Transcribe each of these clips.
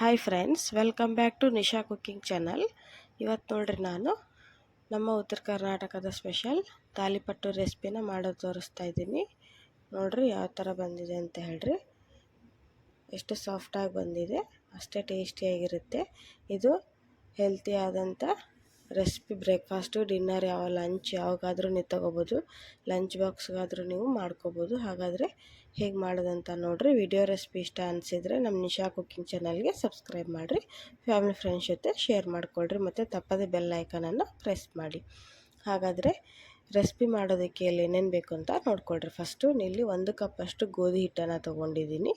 Hi friends welcome back to Nisha cooking channel ಇವತ್ತು ನೋಡ್ರಿ ನಾನು ನಮ್ಮ ಉತ್ತರ ಕರ್ನಾಟಕದ ಸ್ಪೆಷಲ್ ತಾಲಿಪಟ್ಟು ರೆಸಿಪಿನ ಮಾಡೋದು ತೋರಿಸ್ತಾ ಇದ್ದೀನಿ. ನೋಡ್ರಿ ಯಾವ ಥರ ಬಂದಿದೆ ಅಂತ ಹೇಳ್ರಿ. ಎಷ್ಟು ಸಾಫ್ಟಾಗಿ ಬಂದಿದೆ, ಅಷ್ಟೇ ಟೇಸ್ಟಿಯಾಗಿರುತ್ತೆ ಇದು ಹೆಲ್ತಿ ಆದಂಥ ರೆಸಿಪಿ ಬ್ರೇಕ್ಫಾಸ್ಟು, ಡಿನ್ನರ್, ಯಾವ ಲಂಚ್, ಯಾವಾಗಾದರೂ ನೀವು ತೊಗೋಬೋದು. ಲಂಚ್ ಬಾಕ್ಸ್ಗಾದರೂ ನೀವು ಮಾಡ್ಕೋಬೋದು. ಹಾಗಾದರೆ ಹೇಗೆ ಮಾಡೋದಂತ ನೋಡಿರಿ. ವಿಡಿಯೋ ರೆಸಿಪಿ ಇಷ್ಟ ಅನಿಸಿದರೆ ನಮ್ಮ ನಿಶಾ ಕುಕ್ಕಿಂಗ್ ಚಾನಲ್ಗೆ ಸಬ್ಸ್ಕ್ರೈಬ್ ಮಾಡಿರಿ. ಫ್ಯಾಮಿಲಿ ಫ್ರೆಂಡ್ಸ್ ಜೊತೆ ಶೇರ್ ಮಾಡಿಕೊಳ್ರಿ. ಮತ್ತು ತಪ್ಪದೆ ಬೆಲ್ ಐಕನನ್ನು ಪ್ರೆಸ್ ಮಾಡಿ. ಹಾಗಾದರೆ ರೆಸಿಪಿ ಮಾಡೋದಕ್ಕೆ ಅಲ್ಲಿ ಏನೇನು ಬೇಕು ಅಂತ ನೋಡ್ಕೊಳ್ರಿ. ಫಸ್ಟು ಇಲ್ಲಿ ಒಂದು ಕಪ್ಪಷ್ಟು ಗೋಧಿ ಹಿಟ್ಟನ್ನು ತೊಗೊಂಡಿದ್ದೀನಿ.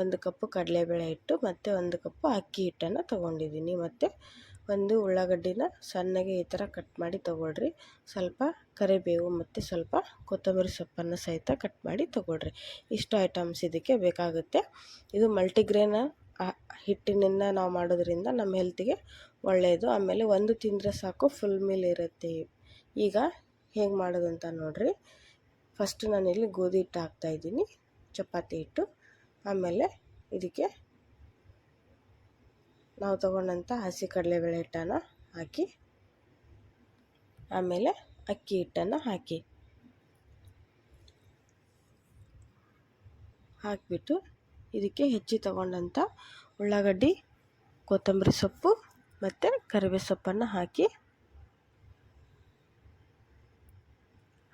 ಒಂದು ಕಪ್ಪು ಕಡಲೆಬೇಳೆ ಹಿಟ್ಟು ಮತ್ತು ಒಂದು ಕಪ್ಪು ಅಕ್ಕಿ ಹಿಟ್ಟನ್ನು ತೊಗೊಂಡಿದ್ದೀನಿ. ಮತ್ತು ಒಂದು ಉಳ್ಳಾಗಡ್ಡಿನ ಸಣ್ಣಗೆ ಈ ಥರ ಕಟ್ ಮಾಡಿ ತೊಗೊಳ್ರಿ. ಸ್ವಲ್ಪ ಕರಿಬೇವು ಮತ್ತು ಸ್ವಲ್ಪ ಕೊತ್ತಂಬರಿ ಸೊಪ್ಪನ್ನು ಸಹಿತ ಕಟ್ ಮಾಡಿ ತೊಗೊಳ್ರಿ. ಇಷ್ಟು ಐಟಮ್ಸ್ ಇದಕ್ಕೆ ಬೇಕಾಗುತ್ತೆ. ಇದು ಮಲ್ಟಿಗ್ರೇನ ಹಿಟ್ಟಿನಿಂದ ನಾವು ಮಾಡೋದ್ರಿಂದ ನಮ್ಮ ಹೆಲ್ತಿಗೆ ಒಳ್ಳೆಯದು ಆಮೇಲೆ ಒಂದು ತಿಂದರೆ ಸಾಕು ಫುಲ್ ಮೀಲ್ ಇರುತ್ತೆ. ಈಗ ಹೇಗೆ ಮಾಡೋದಂತ ನೋಡಿರಿ. ಫಸ್ಟು ನಾನಿಲ್ಲಿ ಗೋಧಿ ಹಿಟ್ಟು ಹಾಕ್ತಾಯಿದ್ದೀನಿ ಚಪಾತಿ ಹಿಟ್ಟು. ಆಮೇಲೆ ಇದಕ್ಕೆ ನಾವು ತೊಗೊಂಡಂಥ ಹಸಿ ಕಡಲೆಬೇಳೆ ಹಿಟ್ಟನ್ನು ಹಾಕಿ, ಆಮೇಲೆ ಅಕ್ಕಿ ಹಿಟ್ಟನ್ನು ಹಾಕಿ. ಹಾಕಿಬಿಟ್ಟು ಇದಕ್ಕೆ ಹೆಚ್ಚಿ ತಗೊಂಡಂಥ ಉಳ್ಳಾಗಡ್ಡಿ, ಕೊತ್ತಂಬರಿ ಸೊಪ್ಪು ಮತ್ತು ಕರಿಬೇವು ಸೊಪ್ಪನ್ನು ಹಾಕಿ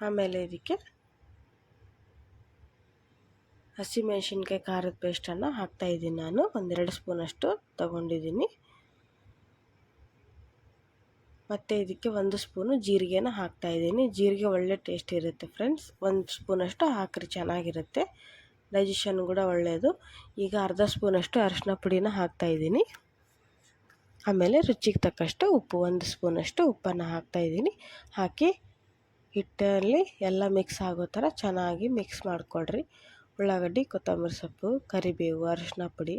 ಆಮೇಲೆ ಇದಕ್ಕೆ ಹಸಿಮೆಣ್ಸಿನ್ಕಾಯಿ ಖಾರದ ಪೇಸ್ಟನ್ನು ಹಾಕ್ತಾಯಿದ್ದೀನಿ ನಾನು. ಒಂದೆರಡು ಸ್ಪೂನಷ್ಟು ತಗೊಂಡಿದ್ದೀನಿ. ಮತ್ತು ಇದಕ್ಕೆ ಒಂದು ಸ್ಪೂನು ಜೀರಿಗೆನ ಹಾಕ್ತಾಯಿದ್ದೀನಿ ಜೀರಿಗೆ ಒಳ್ಳೆ ಟೇಸ್ಟ್ ಇರುತ್ತೆ ಫ್ರೆಂಡ್ಸ್. ಒಂದು ಸ್ಪೂನಷ್ಟು ಹಾಕ್ರಿ, ಚೆನ್ನಾಗಿರುತ್ತೆ. ಡೈಜೆಷನ್ ಕೂಡ ಒಳ್ಳೆಯದು. ಈಗ ಅರ್ಧ ಸ್ಪೂನಷ್ಟು ಅರಶಿನ ಪುಡಿನ ಹಾಕ್ತಾಯಿದ್ದೀನಿ ಆಮೇಲೆ ರುಚಿಗೆ ತಕ್ಕಷ್ಟು ಉಪ್ಪು, ಒಂದು ಸ್ಪೂನಷ್ಟು ಉಪ್ಪನ್ನು ಹಾಕ್ತಾಯಿದ್ದೀನಿ ಹಾಕಿ ಹಿಟ್ಟಲ್ಲಿ ಎಲ್ಲ ಮಿಕ್ಸ್ ಆಗೋ ಥರ ಚೆನ್ನಾಗಿ ಮಿಕ್ಸ್ ಮಾಡಿಕೊಡ್ರಿ ಉಳ್ಳಾಗಡ್ಡಿ, ಕೊತ್ತಂಬರಿ ಸೊಪ್ಪು, ಕರಿಬೇವು ಅರಿಶಿನ ಪುಡಿ,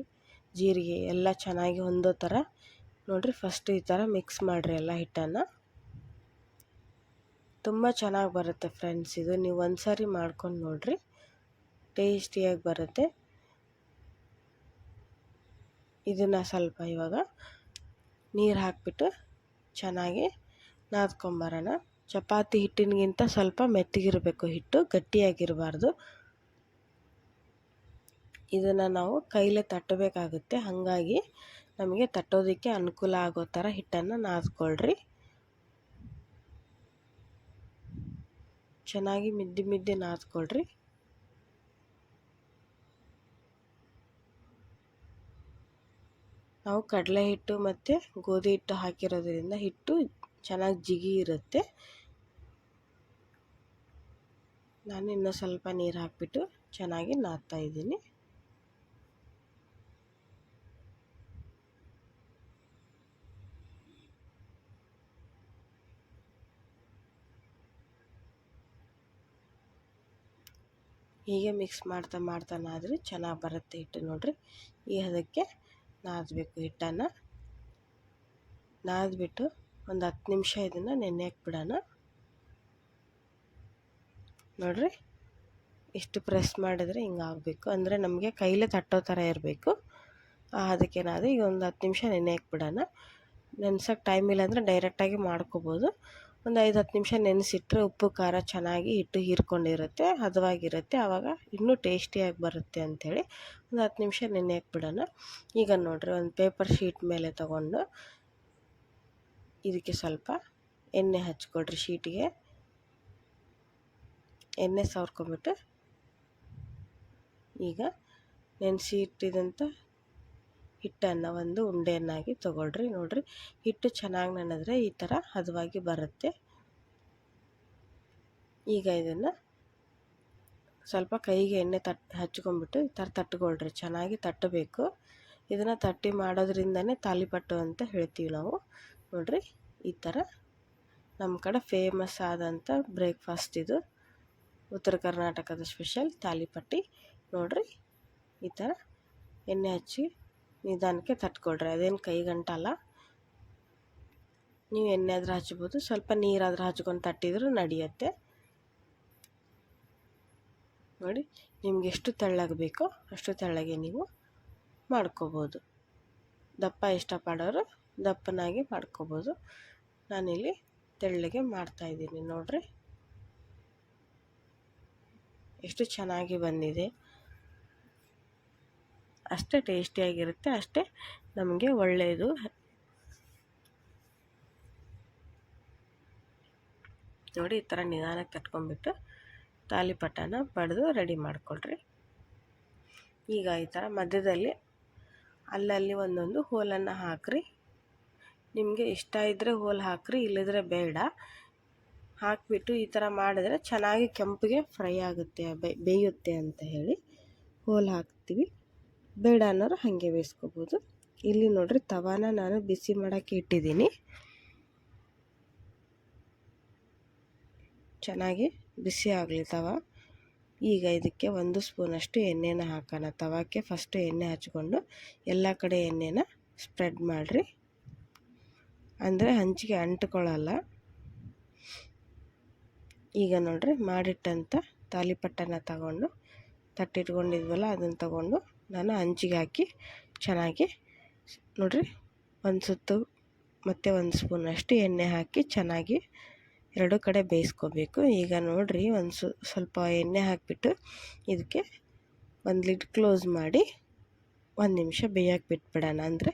ಜೀರಿಗೆ ಎಲ್ಲ ಚೆನ್ನಾಗಿ ಹೊಂದೋ ಥರ. ನೋಡಿರಿ ಫಸ್ಟ್ ಈ ಥರ ಮಿಕ್ಸ್ ಮಾಡಿರಿ ಎಲ್ಲ ಹಿಟ್ಟನ್ನು. ತುಂಬ ಚೆನ್ನಾಗಿ ಬರುತ್ತೆ ಫ್ರೆಂಡ್ಸ್ ಇದು ನೀವು ಒಂದು ಸಾರಿ ಮಾಡ್ಕೊಂಡು ನೋಡಿರಿ. ಟೇಸ್ಟಿಯಾಗಿ ಬರುತ್ತೆ. ಇದನ್ನು ಸ್ವಲ್ಪ ಇವಾಗ ನೀರು ಹಾಕಿಬಿಟ್ಟು ಚೆನ್ನಾಗಿ ನಾದ್ಕೊಂಬರೋಣ ಚಪಾತಿ ಹಿಟ್ಟಿನಗಿಂತ ಸ್ವಲ್ಪ ಮೆತ್ತಗಿರಬೇಕು. ಹಿಟ್ಟು ಗಟ್ಟಿಯಾಗಿರಬಾರ್ದು. ಇದನ್ನು ನಾವು ಕೈಲೇ ತಟ್ಟಬೇಕಾಗುತ್ತೆ. ಹಾಗಾಗಿ ನಮಗೆ ತಟ್ಟೋದಕ್ಕೆ ಅನುಕೂಲ ಆಗೋ ಥರ ಹಿಟ್ಟನ್ನು ನಾದ್ಕೊಳ್ರಿ. ಚೆನ್ನಾಗಿ ಮಿದ್ದಿ ಮಿದ್ದಿ ನಾದ್ಕೊಳ್ರಿ. ನಾವು ಕಡಲೆ ಹಿಟ್ಟು ಮತ್ತು ಗೋಧಿ ಹಿಟ್ಟು ಹಾಕಿರೋದ್ರಿಂದ ಹಿಟ್ಟು ಚೆನ್ನಾಗಿ ಜಿಗಿ ಇರುತ್ತೆ. ನಾನು ಇನ್ನೂ ಸ್ವಲ್ಪ ನೀರು ಹಾಕಿಬಿಟ್ಟು ಚೆನ್ನಾಗಿ ನಾದ್ತಾ ಇದ್ದೀನಿ. ಹೀಗೆ ಮಿಕ್ಸ್ ಮಾಡ್ತಾ ಮಾಡ್ತಾ ನಾದ್ರೆ ಚೆನ್ನಾಗಿ ಬರುತ್ತೆ ಹಿಟ್ಟು ನೋಡಿರಿ. ಈ ಅದಕ್ಕೆ ನಾದಬೇಕು ಹಿಟ್ಟನ್ನು. ನಾದ್ಬಿಟ್ಟು ಒಂದು ಹತ್ತು ನಿಮಿಷ ಇದನ್ನು ನೆನೆ ಹಾಕ್ಬಿಡೋಣ. ನೋಡಿರಿ ಇಷ್ಟು ಪ್ರೆಸ್ ಮಾಡಿದ್ರೆ ಹಿಂಗೆ ಆಗಬೇಕು. ಅಂದರೆ ನಮಗೆ ಕೈಲೇ ತಟ್ಟೋ ಥರ ಇರಬೇಕು. ಅದಕ್ಕೇನಾದರೂ ನಾದು ಈಗ ಒಂದು ಹತ್ತು ನಿಮಿಷ ನೆನೆ ಹಾಕ್ಬಿಡೋಣ. ನೆನ್ಸೋಕ್ಕೆ ಟೈಮ್ ಇಲ್ಲ ಅಂದರೆ ಡೈರೆಕ್ಟಾಗಿ ಮಾಡ್ಕೋಬೋದು. ಒಂದು ಐದು ಹತ್ತು ನಿಮಿಷ ನೆನೆಸಿಟ್ರೆ ಉಪ್ಪು, ಖಾರ ಚೆನ್ನಾಗಿ ಹಿಟ್ಟು ಹೀರ್ಕೊಂಡಿರುತ್ತೆ, ಹದವಾಗಿರುತ್ತೆ. ಆವಾಗ ಇನ್ನೂ ಟೇಸ್ಟಿಯಾಗಿ ಬರುತ್ತೆ ಅಂಥೇಳಿ ಒಂದು ಹತ್ತು ನಿಮಿಷ ನೆನೆ ಹಾಕ್ಬಿಡೋಣ. ಈಗ ನೋಡಿರಿ, ಒಂದು ಪೇಪರ್ ಶೀಟ್ ಮೇಲೆ ತೊಗೊಂಡು ಇದಕ್ಕೆ ಸ್ವಲ್ಪ ಎಣ್ಣೆ ಹಚ್ಕೊಳ್ರಿ ಶೀಟಿಗೆ. ಎಣ್ಣೆ ಸವರ್ಕೊಂಬಿಟ್ಟು ಈಗ ನೆನೆಸಿ ಇಟ್ಟಿದಂಥ ಹಿಟ್ಟನ್ನು ಒಂದು ಉಂಡೆಯನ್ನಾಗಿ ತೊಗೊಳ್ರಿ. ನೋಡಿರಿ, ಹಿಟ್ಟು ಚೆನ್ನಾಗಿ ನೆನೆದ್ರೆ ಈ ಥರ ಹದವಾಗಿ ಬರುತ್ತೆ. ಈಗ ಇದನ್ನು ಸ್ವಲ್ಪ ಕೈಗೆ ಎಣ್ಣೆ ತಟ್, ಹಚ್ಕೊಂಬಿಟ್ಟು ಈ ಥರ ತಟ್ಕೊಳ್ರಿ, ಚೆನ್ನಾಗಿ ತಟ್ಟಬೇಕು. ಇದನ್ನು ತಟ್ಟಿ ಮಾಡೋದ್ರಿಂದನೇ ತಾಲಿಪಟ್ಟು ಅಂತ ಹೇಳ್ತೀವಿ ನಾವು. ನೋಡಿರಿ, ಈ ಥರ ನಮ್ಮ ಕಡೆ ಫೇಮಸ್ ಆದಂಥ ಬ್ರೇಕ್ಫಾಸ್ಟ್ ಇದು. ಉತ್ತರ ಕರ್ನಾಟಕದ ಸ್ಪೆಷಲ್ ತಾಲಿಪಟ್ಟಿ. ನೋಡಿರಿ, ಈ ಥರ ಎಣ್ಣೆ ಹಚ್ಚಿ ನಿಧಾನಕ್ಕೆ ತಟ್ಕೊಳ್ರಿ. ಅದೇನು ಕೈಗಂಟಲ್ಲ ನೀವು ಎಣ್ಣೆ ಆದರೂ ಹಚ್ಬೋದು, ಸ್ವಲ್ಪ ನೀರಾದರೂ ಹಚ್ಕೊಂಡು ತಟ್ಟಿದ್ರು ನಡೆಯುತ್ತೆ. ನೋಡಿ, ನಿಮ್ಗೆ ಎಷ್ಟು ತೆಳ್ಳಗೆ ಬೇಕೋ ಅಷ್ಟು ತೆಳ್ಳಗೆ ನೀವು ಮಾಡ್ಕೋಬೋದು. ದಪ್ಪ ಇಷ್ಟಪಡೋರು ದಪ್ಪನಾಗಿ ಮಾಡ್ಕೋಬೋದು. ನಾನಿಲ್ಲಿ ತೆಳ್ಳಗೆ ಮಾಡ್ತಾಯಿದ್ದೀನಿ ನೋಡಿರಿ. ಎಷ್ಟು ಚೆನ್ನಾಗಿ ಬಂದಿದೆ. ಅಷ್ಟೇ ಟೇಸ್ಟಿಯಾಗಿರುತ್ತೆ ಅಷ್ಟೇ ನಮಗೆ ಒಳ್ಳೆಯದು. ನೋಡಿ, ಈ ಥರ ನಿಧಾನಕ್ಕೆ ಕಟ್ಕೊಂಡ್ಬಿಟ್ಟು ತಾಲಿಪಟ್ಟನ ಬಡಿದು ರೆಡಿ ಮಾಡಿಕೊಳ್ರಿ. ಈಗ ಈ ಥರ ಮಧ್ಯದಲ್ಲಿ ಅಲ್ಲಲ್ಲಿ ಒಂದೊಂದು ಹೋಲನ್ನು ಹಾಕ್ರಿ. ನಿಮಗೆ ಇಷ್ಟ ಇದ್ದರೆ ಹೋಲ್ ಹಾಕ್ರಿ ಇಲ್ಲದ್ರೆ ಬೇಡ. ಹಾಕಿಬಿಟ್ಟು ಈ ಥರ ಮಾಡಿದ್ರೆ ಚೆನ್ನಾಗಿ ಕೆಂಪಿಗೆ ಫ್ರೈ ಆಗುತ್ತೆ ಬೇಯುತ್ತೆ ಅಂತ ಹೇಳಿ ಹೋಲ್ ಹಾಕ್ತೀವಿ. ಬೇಡ ಅನ್ನೋರು ಹಾಗೆ ಬೇಯಿಸ್ಕೋಬೋದು. ಇಲ್ಲಿ ನೋಡಿರಿ ತವಾನ ನಾನು ಬಿಸಿ ಮಾಡೋಕ್ಕೆ ಇಟ್ಟಿದ್ದೀನಿ. ಚೆನ್ನಾಗಿ ಬಿಸಿ ಆಗಲಿ ತವ. ಈಗ ಇದಕ್ಕೆ ಒಂದು ಸ್ಪೂನಷ್ಟು ಎಣ್ಣೆನ ಹಾಕೋಣ. ತವಾಕ್ಕೆ ಫಸ್ಟು ಎಣ್ಣೆ ಹಚ್ಕೊಂಡು ಎಲ್ಲ ಕಡೆ ಎಣ್ಣೆನ ಸ್ಪ್ರೆಡ್ ಮಾಡಿರಿ. ಅಂದರೆ ಹಂಚಿಗೆ ಅಂಟ್ಕೊಳ್ಳಲ್ಲ. ಈಗ ನೋಡಿರಿ ಮಾಡಿಟ್ಟಂಥ ತಾಲಿಪಟ್ಟನ ತಗೊಂಡು ತಟ್ಟಿಟ್ಕೊಂಡಿದ್ವಲ್ಲ, ಅದನ್ನು ತಗೊಂಡು ನಾನು ಹಂಚಿಗೆ ಹಾಕಿ ಚೆನ್ನಾಗಿ ನೋಡಿರಿ ಒಂದು ಸುತ್ತು ಮತ್ತು ಒಂದು ಸ್ಪೂನಷ್ಟು ಎಣ್ಣೆ ಹಾಕಿ ಚೆನ್ನಾಗಿ ಎರಡು ಕಡೆ ಬೇಯಿಸ್ಕೋಬೇಕು. ಈಗ ನೋಡಿರಿ ಒಂದು ಸ್ವಲ್ಪ ಎಣ್ಣೆ ಹಾಕಿಬಿಟ್ಟು ಇದಕ್ಕೆ ಒಂದು ಲಿಡ್ ಕ್ಲೋಸ್ ಮಾಡಿ ಒಂದು ನಿಮಿಷ ಬೇಯಕ್ಕೆ ಬಿಟ್ಬಿಡೋಣ. ಅಂದರೆ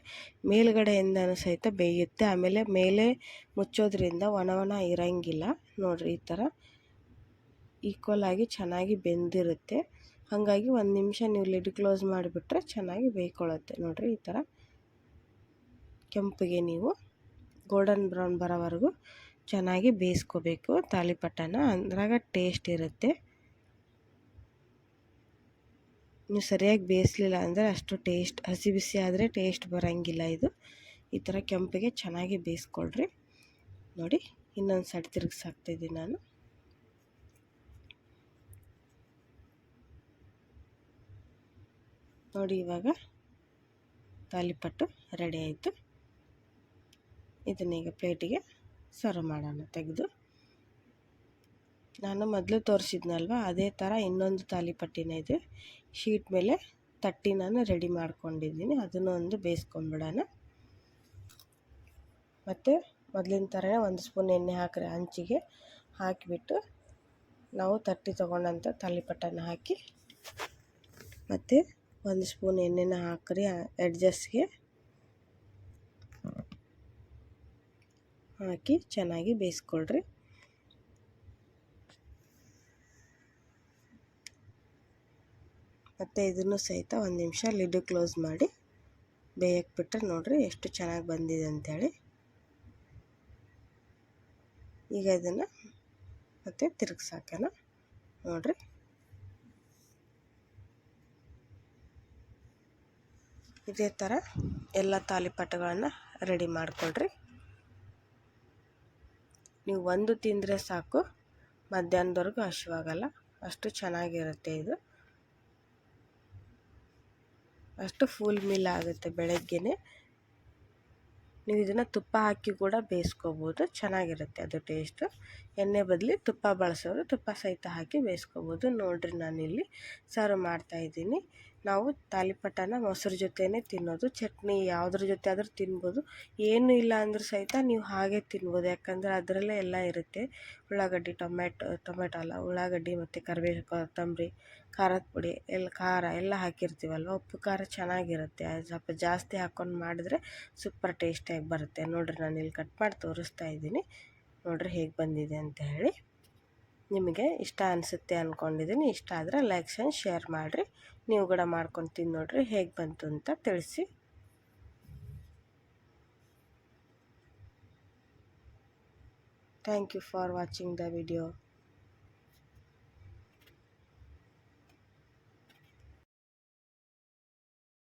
ಮೇಲುಗಡೆಯಿಂದನೂ ಸಹಿತ ಬೇಯುತ್ತೆ. ಆಮೇಲೆ ಮೇಲೆ ಮುಚ್ಚೋದ್ರಿಂದ ಒಣ ಒಣ ಇರೋಂಗಿಲ್ಲ. ನೋಡಿರಿ ಈ ಥರ ಈಕ್ವಲ್ ಆಗಿ ಚೆನ್ನಾಗಿ ಬೆಂದಿರುತ್ತೆ. ಹಾಗಾಗಿ ಒಂದು ನಿಮಿಷ ನೀವು ಲಿಡ್ ಕ್ಲೋಸ್ ಮಾಡಿಬಿಟ್ರೆ ಚೆನ್ನಾಗಿ ಬೇಯ್ಕೊಳ್ಳುತ್ತೆ ನೋಡಿರಿ ಈ ಥರ ಕೆಂಪಿಗೆ ನೀವು ಗೋಲ್ಡನ್ ಬ್ರೌನ್ ಬರೋವರೆಗೂ ಚೆನ್ನಾಗಿ ಬೇಯಿಸ್ಕೋಬೇಕು. ತಾಲಿಪಟ್ಟನ ಅಂದ್ರಾಗ ಟೇಸ್ಟ್ ಇರುತ್ತೆ. ನೀವು ಸರಿಯಾಗಿ ಬೇಯಿಸ್ಲಿಲ್ಲ ಅಂದರೆ ಅಷ್ಟು ಟೇಸ್ಟ್, ಹಸಿ ಬಿಸಿ ಆದರೆ ಟೇಸ್ಟ್ ಬರೋಂಗಿಲ್ಲ ಇದು. ಈ ಥರ ಕೆಂಪಿಗೆ ಚೆನ್ನಾಗಿ ಬೇಯಿಸ್ಕೊಳ್ರಿ. ನೋಡಿ, ಇನ್ನೊಂದು ಸೈಡ್ ತಿರುಗಿಸಾಕ್ತಿದ್ದೀನಿ ನಾನು. ನೋಡಿ, ಇವಾಗ ತಾಲಿಪಟ್ಟು ರೆಡಿ ಆಯಿತು. ಇದನ್ನೀಗ ಪ್ಲೇಟಿಗೆ ಸರ್ವ್ ಮಾಡೋಣ, ತೆಗೆದು. ನಾನು ಮೊದಲು ತೋರಿಸಿದ್ನಲ್ವ, ಅದೇ ಥರ ಇನ್ನೊಂದು ತಾಲಿಪಟ್ಟಿನ ಇದೆ. ಶೀಟ್ ಮೇಲೆ ತಟ್ಟಿ ನಾನು ರೆಡಿ ಮಾಡ್ಕೊಂಡಿದ್ದೀನಿ. ಅದನ್ನು ಒಂದು ಬೇಯಿಸ್ಕೊಂಡ್ಬಿಡೋಣ ಮತ್ತು ಮೊದಲಿನ ಥರನೇ ಒಂದು ಸ್ಪೂನ್ ಎಣ್ಣೆ ಹಾಕಿರಿ ಹಂಚಿಗೆ ಹಾಕಿಬಿಟ್ಟು ನಾವು ತಟ್ಟಿ ತೊಗೊಂಡಂಥ ತಾಲಿಪಟ್ಟನ ಹಾಕಿ, ಮತ್ತು ಒಂದು ಸ್ಪೂನ್ ಎಣ್ಣೆನ ಹಾಕಿರಿ ಎಡ್ಜಸ್ಗೆ ಹಾಕಿ ಚೆನ್ನಾಗಿ ಬೇಯಿಸ್ಕೊಳ್ರಿ. ಮತ್ತು ಇದನ್ನು ಸಹಿತ ಒಂದು ನಿಮಿಷ ಲಿಡ್ ಕ್ಲೋಸ್ ಮಾಡಿ ಬೇಯಕ್ಕೆ ಬಿಟ್ಟರೆ ನೋಡಿರಿ ಎಷ್ಟು ಚೆನ್ನಾಗಿ ಬಂದಿದೆ ಅಂಥೇಳಿ ಈಗ ಇದನ್ನು ಮತ್ತೆ ಸಾಕೇನ ನೋಡಿರಿ. ಇದೇ ಥರ ಎಲ್ಲ ತಾಲಿಪಟ್ಟುಗಳನ್ನು ರೆಡಿ ಮಾಡಿಕೊಳ್ರಿ. ನೀವು ಒಂದು ತಿಂದರೆ ಸಾಕು. ಮಧ್ಯಾಹ್ನದವರೆಗೂ ಹಸಿವಾಗಲ್ಲ. ಅಷ್ಟು ಚೆನ್ನಾಗಿರುತ್ತೆ ಇದು. ಅಷ್ಟು ಫುಲ್ ಮೀಲ್ ಆಗುತ್ತೆ ಬೆಳಗ್ಗೆನೆ. ನೀವು ಇದನ್ನು ತುಪ್ಪ ಹಾಕಿ ಕೂಡ ಬೇಯಿಸ್ಕೋಬೋದು, ಚೆನ್ನಾಗಿರುತ್ತೆ ಅದು ಟೇಸ್ಟು ಎಣ್ಣೆ ಬದಲಿ ತುಪ್ಪ ಬಳಸೋರು ತುಪ್ಪ ಸಹಿತ ಹಾಕಿ ಬೇಯಿಸ್ಕೋಬೋದು. ನೋಡಿರಿ ನಾನಿಲ್ಲಿ ಸರ್ವ್ ಮಾಡ್ತಾಯಿದ್ದೀನಿ ನಾವು ತಾಲಿಪಟ್ಟನ ಮೊಸರು ಜೊತೆಯೇ ತಿನ್ನೋದು, ಚಟ್ನಿ ಯಾವುದ್ರ ಜೊತೆ ಆದರೂ ತಿನ್ಬೋದು. ಏನು ಇಲ್ಲ ಅಂದರೂ ಸಹಿತ ನೀವು ಹಾಗೆ ತಿನ್ಬೋದು. ಯಾಕಂದರೆ ಅದರಲ್ಲೇ ಎಲ್ಲ ಇರುತ್ತೆ. ಉಳ್ಳಾಗಡ್ಡಿ ಟೊಮೆಟೊ ಟೊಮೆಟೊ ಅಲ್ಲ, ಉಳ್ಳಾಗಡ್ಡಿ ಮತ್ತು ಕರಿಬೇವು ಕೊತ್ತಂಬರಿ, ಖಾರದ ಪುಡಿ, ಎಲ್ಲ ಖಾರ ಎಲ್ಲ ಹಾಕಿರ್ತೀವಲ್ವ? ಉಪ್ಪು, ಖಾರ ಚೆನ್ನಾಗಿರುತ್ತೆ. ಸ್ವಲ್ಪ ಜಾಸ್ತಿ ಹಾಕ್ಕೊಂಡು ಮಾಡಿದ್ರೆ ಸೂಪರ್ ಟೇಸ್ಟಿಯಾಗಿ ಬರುತ್ತೆ. ನೋಡಿರಿ ನಾನು ಇಲ್ಲಿ ಕಟ್ ಮಾಡಿ ತೋರಿಸ್ತಾ ಇದ್ದೀನಿ. ನೋಡಿರಿ ಹೇಗೆ ಬಂದಿದೆ ಅಂತ ಹೇಳಿ. ನಿಮಗೆ ಇಷ್ಟ ಅನಿಸುತ್ತೆ ಅಂದ್ಕೊಂಡಿದ್ದೀನಿ ಇಷ್ಟ ಆದರೆ ಲೈಕ್ಸ್ ಆ್ಯಂಡ್ ಶೇರ್ ಮಾಡಿರಿ. ನೀವು ಕೂಡ ಮಾಡ್ಕೊಂಡು ತಿಂದು ನೋಡಿರಿ. ಹೇಗೆ ಬಂತು ಅಂತ ತಿಳಿಸಿ. Thank you for watching the video